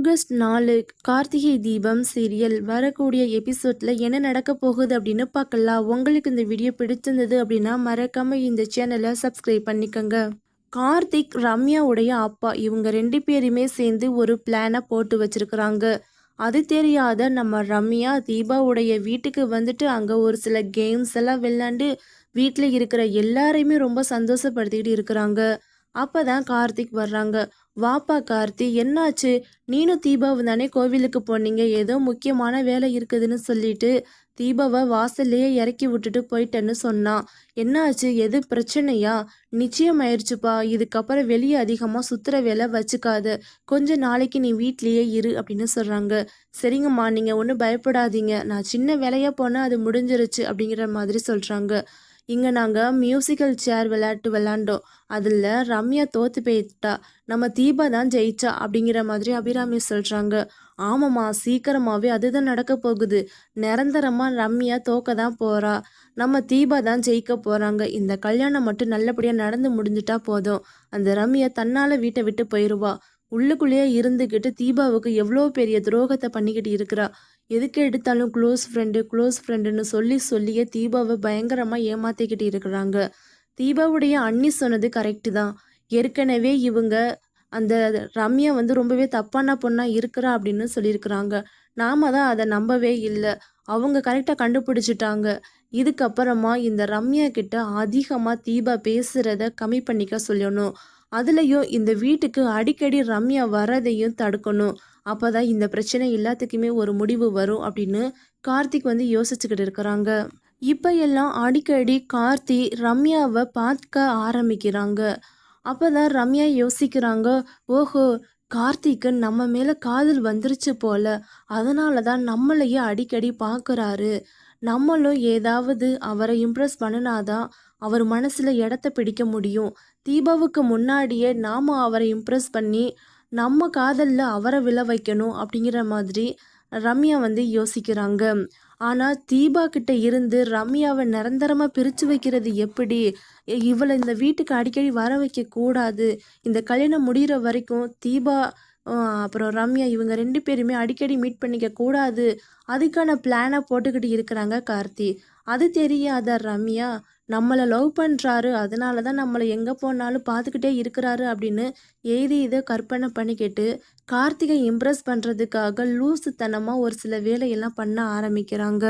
August நாலு Karthigai Deepam serial வரக்கூடிய எபிசோட்ல என்ன நடக்க போகுது அப்படின்னு பார்க்கலாம். உங்களுக்கு இந்த வீடியோ பிடிச்சிருந்தது அப்படின்னா மறக்காம இந்த சேனலை சப்ஸ்கிரைப் பண்ணிக்கோங்க. கார்த்திக் ரம்யாவுடைய அப்பா இவங்க ரெண்டு பேருமே சேர்ந்து ஒரு பிளானை போட்டு வச்சிருக்கிறாங்க. அது தெரியாத நம்ம ரம்யா தீபாவுடைய வீட்டுக்கு வந்துட்டு அங்கே ஒரு சில கேம்ஸ் எல்லாம் விளையாண்டு வீட்டில் இருக்கிற எல்லாரையுமே ரொம்ப சந்தோஷப்படுத்திக்கிட்டு இருக்கிறாங்க. அப்போ தான் கார்த்திக் வர்றாங்க. வாப்பா கார்த்தி என்னாச்சு? நீனும் தீபாவும் தானே கோவிலுக்கு போனீங்க. ஏதோ முக்கியமான வேலை இருக்குதுன்னு சொல்லிட்டு தீபாவை வாசல்லையே இறக்கி விட்டுட்டு போயிட்டேன்னு சொன்னான் என்னாச்சு? எது பிரச்சனையா? நிச்சயம் ஆயிடுச்சுப்பா இதுக்கப்புறம் வெளியே அதிகமாக சுத்துற வேலை வச்சுக்காத. கொஞ்ச நாளைக்கு நீ வீட்லேயே இரு அப்படின்னு சொல்கிறாங்க சரிங்கம்மா நீங்கள் ஒன்றும் பயப்படாதீங்க. நான் சின்ன வேலையாக போனால் அது முடிஞ்சிருச்சு அப்படிங்கிற மாதிரி சொல்கிறாங்க இங்கே நாங்கள் மியூசிக்கல் சேர் விளையாட்டு விளாண்டோம் அதில் ரம்யா தோற்று போயிட்டா. நம்ம தீபா தான் ஜெயிச்சா அப்படிங்கிற மாதிரி அபிராமி சொல்கிறாங்க ஆமாம்மா சீக்கிரமாகவே அதுதான் நடக்க போகுது. நிரந்தரமாக ரம்யா தோக்க தான் போகிறா நம்ம தீபா தான் ஜெயிக்க போகிறாங்க இந்த கல்யாணம் மட்டும் நல்லபடியாக நடந்து முடிஞ்சிட்டா போதும். அந்த ரம்யா தன்னால் வீட்டை விட்டு போயிடுவா உள்ளுக்குள்ளேயே இருந்துக்கிட்டு தீபாவுக்கு எவ்வளோ பெரிய துரோகத்தை பண்ணிக்கிட்டு இருக்கிறா. எதுக்கு எடுத்தாலும் க்ளோஸ் ஃப்ரெண்டு க்ளோஸ் ஃப்ரெண்டுன்னு சொல்லி சொல்லியே தீபாவை பயங்கரமாக ஏமாத்திக்கிட்டு இருக்கிறாங்க. தீபாவுடைய அண்ணி சொன்னது கரெக்டு தான். ஏற்கனவே இவங்க அந்த ரம்யா வந்து ரொம்பவே தப்பான பொண்ணாக இருக்கிறா அப்படின்னு சொல்லியிருக்கிறாங்க. நாம தான் அதை நம்பவே இல்லை. அவங்க கரெக்டாக கண்டுபிடிச்சிட்டாங்க. இதுக்கப்புறமா இந்த ரம்யா கிட்ட அதிகமாக தீபா பேசுகிறத கம்மி பண்ணிக்க சொல்லணும். அதுலேயும் இந்த வீட்டுக்கு அடிக்கடி ரம்யா வரதையும் தடுக்கணும். அப்போ தான் இந்த பிரச்சனை எல்லாத்துக்குமே ஒரு முடிவு வரும் அப்படின்னு கார்த்திக் வந்து யோசிச்சுக்கிட்டு இருக்கிறாங்க. இப்போ எல்லாம் அடிக்கடி கார்த்தி ரம்யாவை பார்க்க ஆரம்பிக்கிறாங்க. அப்போ தான் ரம்யா யோசிக்கிறாங்க ஓஹோ கார்த்திக்கு நம்ம மேலே காதல் வந்துருச்சு போல. அதனால தான் நம்மளையே அடிக்கடி பார்க்குறாரு. நம்மளும் ஏதாவது அவரை இம்ப்ரெஸ் பண்ணினாதான் அவர் மனசில் இடத்த பிடிக்க முடியும். தீபாவுக்கு முன்னாடியே நாம் அவரை இம்ப்ரெஸ் பண்ணி நம்ம காதலில் அவரை விழ வைக்கணும் அப்படிங்கிற மாதிரி ரம்யா வந்து யோசிக்கிறாங்க. ஆனால் தீபா கிட்ட இருந்து ரம்யாவை நிரந்தரமாக பிரித்து வைக்கிறது எப்படி? இவளை இந்த வீட்டுக்கு அடிக்கடி வர வைக்க கூடாது. இந்த கல்யாணம் முடிகிற வரைக்கும் தீபா அப்புறம் ரம்யா இவங்க ரெண்டு பேருமே அடிக்கடி மீட் பண்ணிக்க கூடாது. அதுக்கான பிளானை போட்டுக்கிட்டு இருக்கிறாங்க கார்த்தி. அது தெரியாத ரம்யா? நம்மளை லவ் பண்ணுறாரு அதனால தான் நம்மளை எங்கே போனாலும் பார்த்துக்கிட்டே இருக்கிறாரு அப்படின்னு எழுதி இதை கற்பனை பண்ணிக்கிட்டு கார்த்திகை இம்ப்ரெஸ் பண்ணுறதுக்காக லூசுத்தனமாக ஒரு சில வேலையெல்லாம் பண்ண ஆரம்பிக்கிறாங்க.